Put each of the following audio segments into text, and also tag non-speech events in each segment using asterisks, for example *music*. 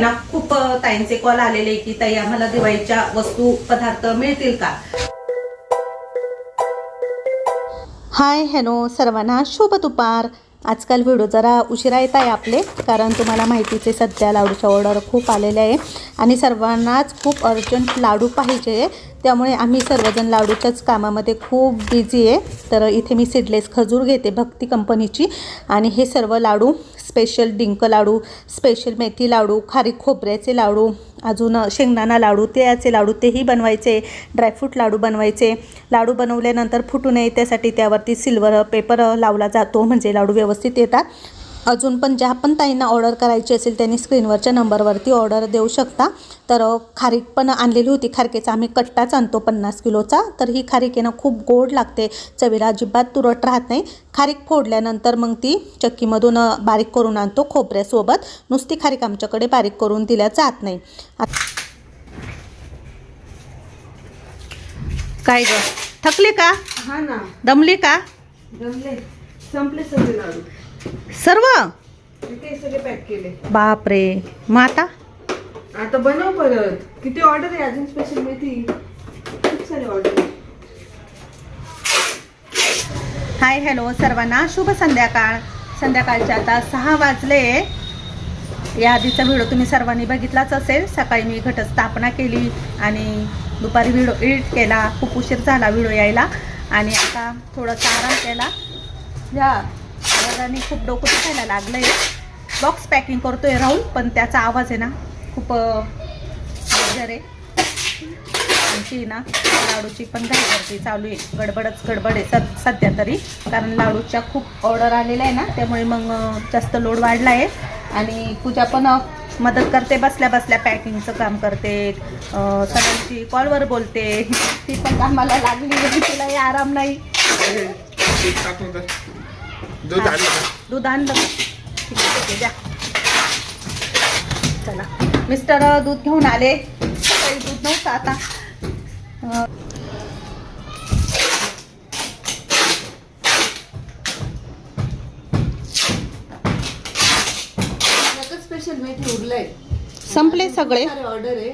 ना खूप ताईंचे कॉल आलेले की ताई आम्हाला दिवाळीच्या वस्तू पदार्थ मिळतील का? हाय हॅलो सर्वांना शुभ दुपार. आजकाल व्हिडिओ जरा उशिरा येत आहे आपले कारण तुम्हाला माहितीचे सध्या लाडूच्या ऑर्डर खूप आलेल्या आहे. आणि सर्वांनाच खूप अर्जंट लाडू पाहिजे त्यामुळे आम्ही सर्वजण लाडूच्याच कामामध्ये खूप बिझी आहे. तर इथे मी सीडलेस खजूर घेते भक्ती कंपनीची आणि हे सर्व लाडू स्पेशल डिंक लाडू स्पेशल मेथी लाडू खारी खोबऱ्याचे लाडू अजून शेंगदाणा लाडू तिळाचे लाडू तेही बनवायचे ड्रायफ्रूट लाडू बनवायचे. लाडू बनवल्यानंतर फुटू नये त्यासाठी त्यावरती सिल्वर पेपर लावला जातो म्हणजे लाडू व्यवस्थित येतात. अजून पण ज्या पण ताईंना ऑर्डर करायची असेल त्यांनी स्क्रीनवरच्या नंबरवरती ऑर्डर देऊ शकता. तर खारीक पण आणलेली होती. खारकेचा आम्ही कट्टाच आणतो पन्नास किलोचा. तर ही खारीक आहे ना खूप गोड लागते. चवीला अजिबात तुरट राहत नाही. खारीक फोडल्यानंतर मग ती चक्कीमधून बारीक करून आणतो खोबऱ्यासोबत. नुसती खारीक आमच्याकडे बारीक करून दिल्या जात नाही. काय ग? थकली का? हा ना. दमली का? जमले संपले सगळे लाडू. सर्व? ते सगळे पॅक केले. बापरे. मग आता? आता बनव परत. किती ऑर्डर आहे अजून स्पेशल मेथी खूप सारे ऑर्डर हाय हॅलो सर्वांना. शुभ संध्याकाळ. संध्याकाळचे आता सहा वाजले. या आधीचा व्हिडिओ तुम्ही सर्वांनी बघितलाच असेल. सकाळी मी घटस्थापना केली आणि दुपारी व्हिडिओ एडिट केला. खूप उशीर झाला व्हिडिओ यायला. आणि आता थोडासा आराम केला. या. आवाजाने खूप डोकं दुखायला लागलं आहे बॉक्स पॅकिंग करतोय राहुल पण त्याचा आवाज आहे ना खूप अं, आहे आमची ना लाडूची पण घाईगर्दी चालू आहे गडबडच गडबड आहे सद सध्या तरी कारण लाडूच्या खूप ऑर्डर आलेल्या आहे ना त्यामुळे मग जास्त लोड वाढला आहे आणि पूजा पण मदत करते बसल्या बसल्या पॅकिंगचं काम करते सगळ्यांची कॉलवर बोलते ती पण कामाला लागली आहे, तिलाही आराम नाही दूध आणलं का? दूध आणलं. का? ठीक आहे, ठीक आहे, द्या. चला. मिस्टर अं, दूध घेऊन आले. सकाळी दूध नव्हतं आता. अं, स्पेशल मेथी उरलंय. संपले सगळे. सारे ऑर्डर आहे.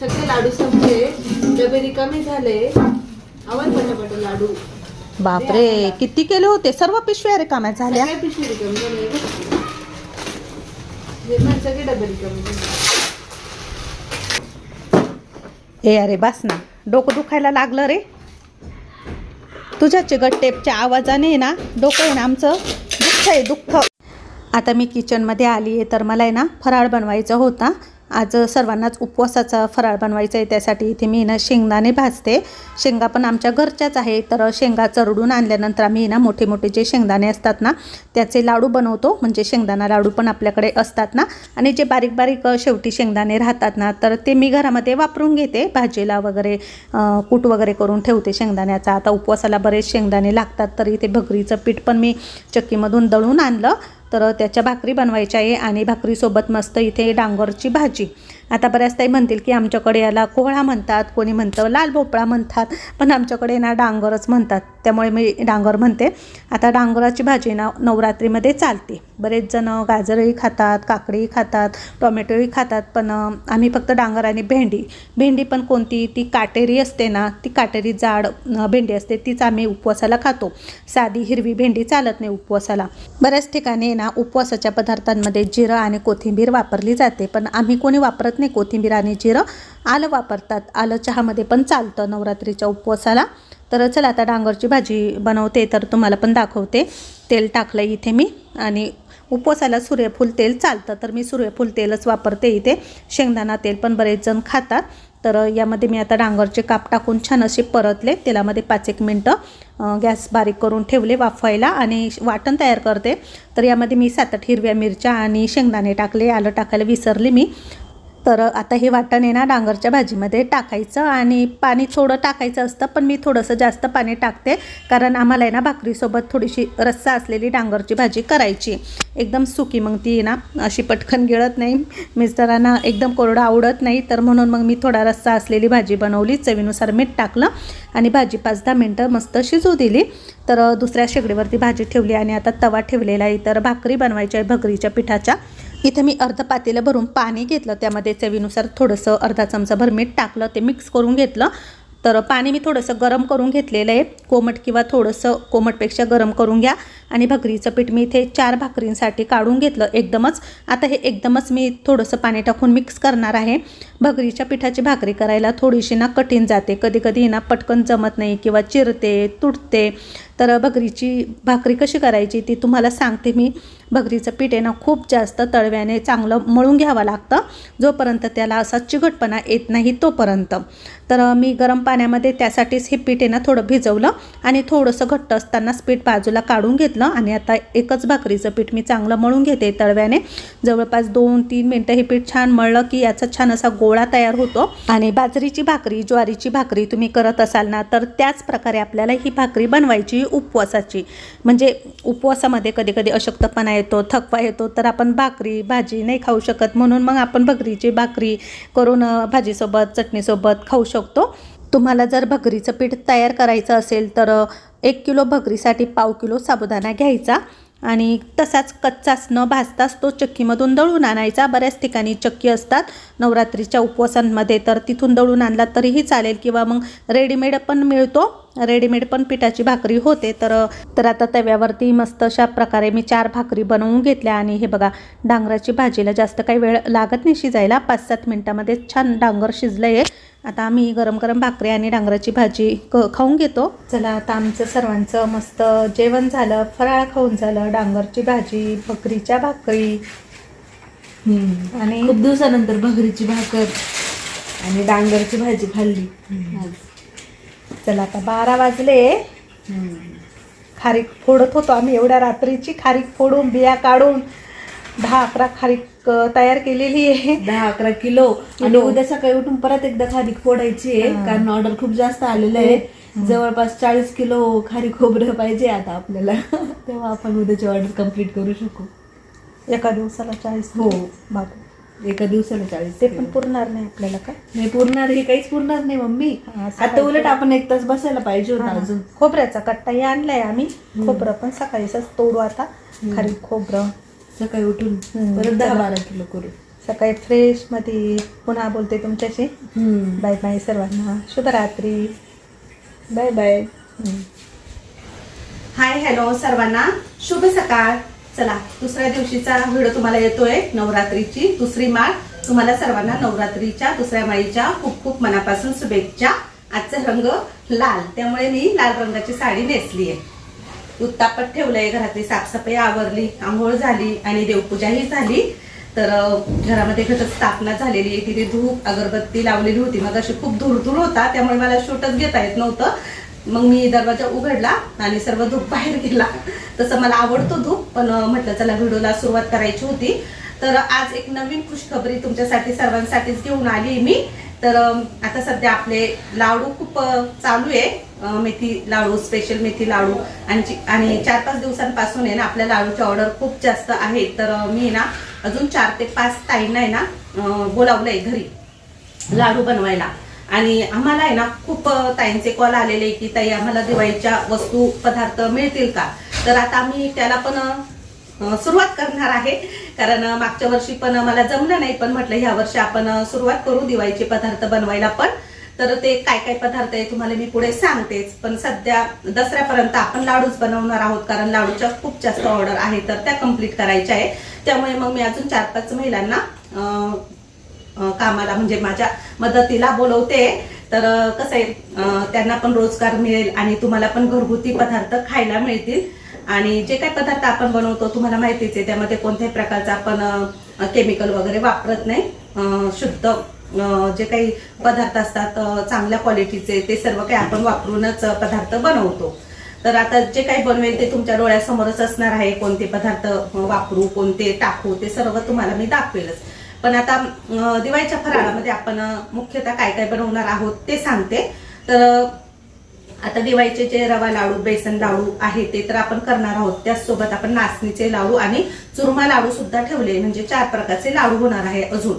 सगळे लाडू संपले. डबे रिकामे झाले. आवाज पटापट लाडू. बापरे किती केले होते? सर्व पिशव्या रिकाम्या झाल्या. पिशवी रिकामे झाले हे पण सगळे डबे रिकामे झाले. ए अरे बास ना. डोकं दुखायला लागलं रे. तुझ्या चिकट टेपच्या आवाजाने ना डोकं आहे ना आमचं दुःख आहे दुःख. आता मी किचनमध्ये आली आहे तर मला आहे ना फराळ बनवायचा होता. आज सर्वांनाच उपवासाचा फराळ बनवायचा आहे त्यासाठी इथे मी ना शेंगदाणे भाजते. शेंगा पण आमच्या घरच्याच आहे तर शेंगा चरडून आणल्यानंतर आम्ही ना मोठे मोठे जे शेंगदाणे असतात ना त्याचे लाडू बनवतो. म्हणजे शेंगदाणा लाडू पण आपल्याकडे असतात ना. आणि जे बारीक बारीक शेवटी शेंगदाणे राहतात ना तर ते मी घरामध्ये वापरून घेते. भाजीला वगैरे कूट वगैरे करून ठेवते शेंगदाण्याचा. आता उपवासाला बरेच शेंगदाणे लागतात तर इथे भगरीचं पीठ पण मी चक्कीमधून दळून आणलं. तर त्याच्या भाकरी बनवायच्या आहे आणि भाकरीसोबत मस्त इथे डांगरची भाजी. आता बऱ्याच ताई म्हणतील की आमच्याकडे याला कोहळा म्हणतात कोणी म्हणतं लाल भोपळा म्हणतात पण आमच्याकडे ना डांगरच म्हणतात. त्यामुळे मी डांगर म्हणते. आता डांगराची भाजी ना नवरात्रीमध्ये चालते. बरेच जण गाजरही खातात काकडीही खातात टोमॅटोही खातात पण आम्ही फक्त डांगर आणि भेंडी. भेंडी पण कोणती? ती काटेरी असते ना ती काटेरी जाड भेंडी असते तीच आम्ही उपवासाला खातो. साधी हिरवी भेंडी चालत नाही उपवासाला. बऱ्याच ठिकाणी ना उपवासाच्या पदार्थांमध्ये जिरं आणि कोथिंबीर वापरली जाते पण आम्ही कोणी वापरत नाही. कोथिंबीर आणि जिरं आलं वापरतात. आलं चहामध्ये पण चालतं नवरात्रीच्या उपवासाला. तर चला आता डांगरची भाजी बनवते तर तुम्हाला पण दाखवते. तेल टाकलं इथे मी आणि उपवासाला सूर्यफूल तेल चालतं. तर मी सूर्यफूल तेलच वापरते इथे. शेंगदाणा तेल पण बरेच जण खातात. तर यामध्ये मी आता डांगरचे काप टाकून छान असे परतले. तेलामध्ये पाच एक मिनटं गॅस बारीक करून ठेवले वाफवायला आणि वाटण तयार करते. तर यामध्ये मी सात आठ हिरव्या मिरच्या आणि शेंगदाणे टाकले. आलं टाकायला विसरले मी. तर आता हे वाटण आहे ना डांगरच्या भाजीमध्ये टाकायचं आणि पाणी थोडं टाकायचं असतं पण मी थोडंसं जास्त पाणी टाकते कारण आम्हाला आहे ना भाकरीसोबत थोडीशी रस्सा असलेली डांगरची भाजी करायची. एकदम सुकी मग ती आहे ना अशी पटकन गिळत नाही. मिस्टरांना एकदम कोरडं आवडत नाही तर म्हणून मग मी थोडा रस्सा असलेली भाजी बनवली चवीनुसार मीठ टाकलं आणि भाजी पाच दहा मिनटं मस्त शिजू दिली. तर दुसऱ्या शेगडीवरती भाजी ठेवली आणि आता तवा ठेवलेला आहे तर भाकरी बनवायची आहे भगरीच्या पिठाच्या. इथे मी अर्ध पातेलं भरून पाणी घेतलं. त्यामध्ये चवीनुसार थोडंसं अर्धा चमचाभर मीठ टाकलं. ते मिक्स करून घेतलं. तर पाणी मी थोडंसं गरम करून घेतलेलं आहे. कोमट किंवा थोडंसं कोमटपेक्षा गरम करून घ्या. आणि भाकरीचं पीठ मी इथे चार भाकरींसाठी काढून घेतलं एकदमच. आता हे एकदमच मी थोडंसं पाणी टाकून मिक्स करणार आहे. भगरीच्या पिठाची भाकरी करायला थोडीशी ना कठीण जाते. कधी कधी ना पटकन जमत नाही किंवा चिरते तुटते. तर भगरीची भाकरी कशी करायची ती तुम्हाला सांगते मी. भगरीचं पीठ आहे ना खूप जास्त तळव्याने चांगलं मळून घ्यावं लागतं. जोपर्यंत त्याला असा चिघटपणा येत नाही तोपर्यंत. तर मी गरम पाण्यामध्ये त्यासाठीच हे पीठ आहे ना थोडं भिजवलं आणि थोडंसं घट्ट असतानाच पीठ बाजूला काढून घेतलं आणि आता एकच भाकरीचं पीठ मी चांगलं मळून घेते तळव्याने. जवळपास दोन तीन मिनटं हे पीठ छान मळलं की याचा छान असा गोळा तयार होतो. आणि बाजरीची भाकरी ज्वारीची भाकरी तुम्ही करत असाल ना तर त्याच प्रकारे आपल्याला ही भाकरी बनवायची उपवासाची. म्हणजे उपवासामध्ये कधी कधी अशक्तपणा येतो थकवा येतो तर आपण भाकरी भाजी नाही खाऊ शकत. म्हणून मग आपण भगरीची भाकरी करून भाजीसोबत चटणीसोबत खाऊ शकतो. तुम्हाला जर भगरीचं पीठ तयार करायचं असेल तर एक किलो भगरीसाठी पाव किलो साबुदाणा घ्यायचा. आणि तसाच कच्चाच न भाजताच तो चक्कीमधून दळून आणायचा. बऱ्याच ठिकाणी चक्की असतात नवरात्रीच्या उपवासांमध्ये तर तिथून दळून आणला तरीही चालेल किंवा मग रेडीमेड पण मिळतो. रेडीमेड पण पिठाची भाकरी होते. तर तर आता तव्यावरती मस्त अशा प्रकारे मी चार भाकरी बनवून घेतल्या आणि हे बघा डांगराची भाजीला जास्त काही वेळ लागत नाही शिजायला. पाच सात मिनटामध्ये छान डांगर शिजलं आहे आता आम्ही गरम गरम भाकरी आणि डांगराची भाजी क खाऊन घेतो. चला आता आमचं सर्वांचं मस्त जेवण झालं फराळ खाऊन झालं डांगरची भाजी बकरीच्या भाकरी. आणि खूप दिवसानंतर भगरीची भाकर आणि डांगरची भाजी खाल्ली. चला आता बारा वाजले. खारीक फोडत होतो आम्ही एवढ्या रात्रीची खारीक फोडून बिया काढून दहा अकरा खारीक तयार केलेली आहे. दहा अकरा किलो. आणि उद्या सकाळी उठून परत एकदा खारीक फोडायची आहे कारण ऑर्डर खूप जास्त आलेलं आहे. जवळपास चाळीस किलो खारी खोबरं पाहिजे आता आपल्याला. *laughs* तेव्हा आपण उद्याची ऑर्डर कंप्लीट करू शकू. एका दिवसाला चाळीस हो. बाबू एका दिवसाला चाळीस ते पण पुरणार नाही आपल्याला का? नाही पुरणार हे काहीच पुरणार नाही मम्मी. हा, आता उलट आपण एक तास बसायला पाहिजे होता हा. अजून. खोबऱ्याचा कट्टाही आणलाय आम्ही. खोबरं पण सकाळीच तोडू आता. खारीक खोबरं. सकाळी उठून. परत दहा बारा किलो करू. सकाळी फ्रेशमध्ये पुन्हा बोलते तुमच्याशी. बाय बाय सर्वांना. शुभरात्री. बाय बाय हाय हॅलो सर्वांना. शुभ सकाळ. चला दुसऱ्या दिवशीचा व्हिडिओ तुम्हाला येतोय नवरात्रीची. दुसरी माळ तुम्हाला सर्वांना नवरात्रीच्या दुसऱ्या माळीच्या खूप खूप मनापासून शुभेच्छा. आजचा रंग लाल त्यामुळे मी लाल रंगाची साडी नेसली आहे उत्तापट ठेवलंय घरातली साफसफाई आवरली आंघोळ झाली आणि देवपूजाही झाली. तर घरामध्ये घटक स्थापना झालेली आहे. तिथे धूप अगरबत्ती लावलेली होती. मग अशी खूप धूर धूर होता त्यामुळे मला शूटच घेता येत नव्हतं. मग मी दरवाजा उघडला आणि सर्व धूप बाहेर गेला. तसं मला आवडतो धूप पण म्हटलं चला व्हिडिओला सुरुवात करायची होती. तर आज एक नवीन खुशखबरी तुमच्यासाठी सर्वांसाठीच घेऊन आली मी. तर आता सध्या आपले लाडू खूप चालू आहे. मेथी लाडू स्पेशल मेथी लाडू. आणि आणि चार पाच दिवसांपासून आहे ना आपल्या लाडूची ऑर्डर खूप जास्त आहे. तर मी ना अजून चार ते पाच ताईंना आहे ना बोलावलंय घरी लाडू बनवायला. आणि आम्हाला आहे ना खूप ताईंचे कॉल आलेले की ताई आम्हाला दिवाळीच्या वस्तू पदार्थ मिळतील का? तर आता आम्ही त्याला पण सुरुवात करणार आहे. कारण मागच्या वर्षी पण मला जमलं नाही पण म्हटलं ह्या वर्षी आपण सुरुवात करू दिवाळीचे पदार्थ बनवायला पण. तर ते काय काय पदार्थ आहे तुम्हाला मी पुढे सांगतेच. पण सध्या दसऱ्यापर्यंत आपण लाडूच बनवणार आहोत कारण लाडूच्या खूप जास्त ऑर्डर आहे तर त्या कंप्लीट करायच्या आहे त्यामुळे मग मी अजून चार पाच महिलांना कामाला म्हणजे माझ्या मदतीला बोलवते. तर कसं आहे त्यांना पण रोजगार मिळेल आणि तुम्हाला पण घरगुती पदार्थ खायला मिळतील. आणि जे काही पदार्थ आपण बनवतो तुम्हाला माहितीच आहे त्यामध्ये कोणत्याही प्रकारचा आपण केमिकल वगैरे वापरत नाही. शुद्ध जे काही पदार्थ असतात चांगल्या क्वालिटीचे ते सर्व काही आपण वापरूनच पदार्थ बनवतो. तर आता जे काही बनवेल ते तुमच्या डोळ्यासमोरच असणार आहे. कोणते पदार्थ वापरू कोणते टाकू ते सर्व तुम्हाला मी दाखवेलच. पण आता दिवाळीच्या फराळामध्ये आपण मुख्यतः काय काय बनवणार आहोत ते सांगते. तर आता दिवाळीचे जे रवा लाडू बेसन लाडू आहे ते तर आपण करणार आहोत. त्याचसोबत आपण नाचणीचे लाडू आणि चुरमा लाडू सुद्धा ठेवले. म्हणजे चार प्रकारचे लाडू होणार आहे अजून.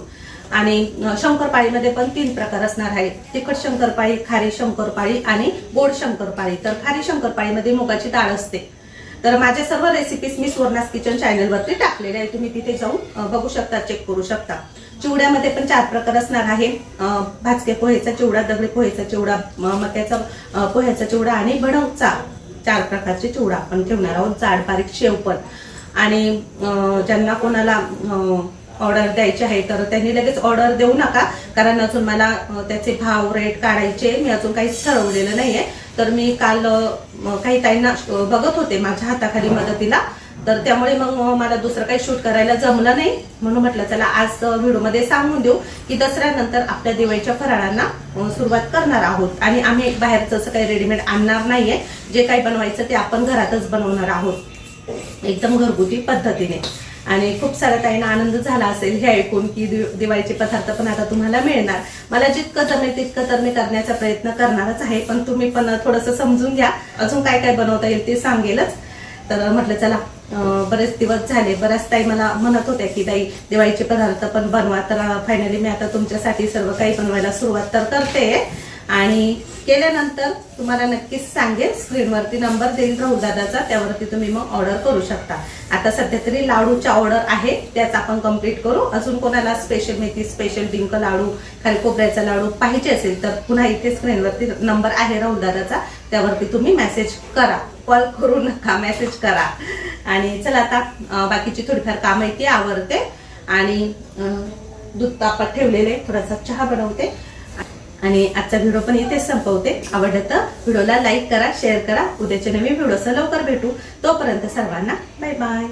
आणि शंकरपाळीमध्ये पण तीन प्रकार असणार आहे तिखट शंकरपाळी खारी शंकरपाळी आणि गोड शंकरपाळी. तर खारी शंकरपाळीमध्ये मुगाची डाळ असते. तर माझ्या सर्व रेसिपीज मी सुवर्णास किचन चॅनलवरती टाकलेल्या आहे तुम्ही तिथे जाऊन बघू शकता चेक करू शकता. चिवड्यामध्ये पण चार प्रकार असणार आहे. भाजके पोहेचा चिवडा दगडी पोहेचा चिवडा मक्याचा पोह्याचा चिवडा आणि भडवचा चार प्रकारचे चिवडा आपण ठेवणार आहोत. जाड बारीक शेव पण. आणि ज्यांना कोणाला ऑर्डर द्यायची आहे तर त्यांनी लगेच ऑर्डर देऊ नका. कारण अजून मला त्याचे भाव रेट काढायचे मी अजून काहीच ठरवलेलं नाहीये. तर मी काल काही ताईंना बघत होते माझ्या हाताखाली मदतीला. तर त्यामुळे मग मला दुसरं काही शूट करायला जमलं नाही. म्हणून म्हटलं चला आज व्हिडिओमध्ये सांगून देऊ की दसऱ्यानंतर आपल्या दिवाळीच्या फराळांना सुरुवात करणार आहोत. आणि आम्ही बाहेरचं असं काही रेडीमेड आणणार नाहीये. जे काही बनवायचं ते आपण घरातच बनवणार आहोत. एकदम घरगुती पद्धतीने. आणि खूप साऱ्या ताईंना आनंद झाला असेल हे ऐकून की दिवाळीचे पदार्थ पण आता तुम्हाला मिळणार. मला जितकं जमेल तितकं तर मी करण्याचा प्रयत्न करणारच आहे पण तुम्ही पण थोडंसं समजून घ्या. अजून काय काय बनवता येईल ते सांगेलच. तर म्हटलं चला बरेच दिवस झाले. बऱ्याच ताई मला म्हणत होत्या की ताई दिवाळीचे पदार्थ पण बनवा. तर फायनली मी आता तुमच्यासाठी सर्व काही बनवायला सुरुवात तर करते. आणि केल्यानंतर तुम्हाला नक्कीच सांगेल स्क्रीनवरती नंबर देईल राहुल दादाचा त्यावरती तुम्ही मग ऑर्डर करू शकता. आता सध्या तरी लाडूच्या ऑर्डर आहे त्याच आपण कंप्लीट करू. अजून कोणाला स्पेशल मेथी स्पेशल डिंक लाडू खाली खोबऱ्याचा लाडू पाहिजे असेल तर पुन्हा इथे स्क्रीनवरती नंबर आहे राहुल दादाचा त्यावरती तुम्ही मेसेज करा. कॉल करू नका मेसेज करा. आणि चला आता बाकीची थोडीफार कामं आहे ती आवरते. आणि दूध तापत ठेवलेले थोडासा चहा बनवते. आणि आजचा व्हिडिओ पण इथेच संपवते. आवडलं तर व्हिडिओला लाईक करा शेअर करा. उद्याच्या नवीन व्हिडिओसह लवकर भेटू. तोपर्यंत सर्वांना बाय बाय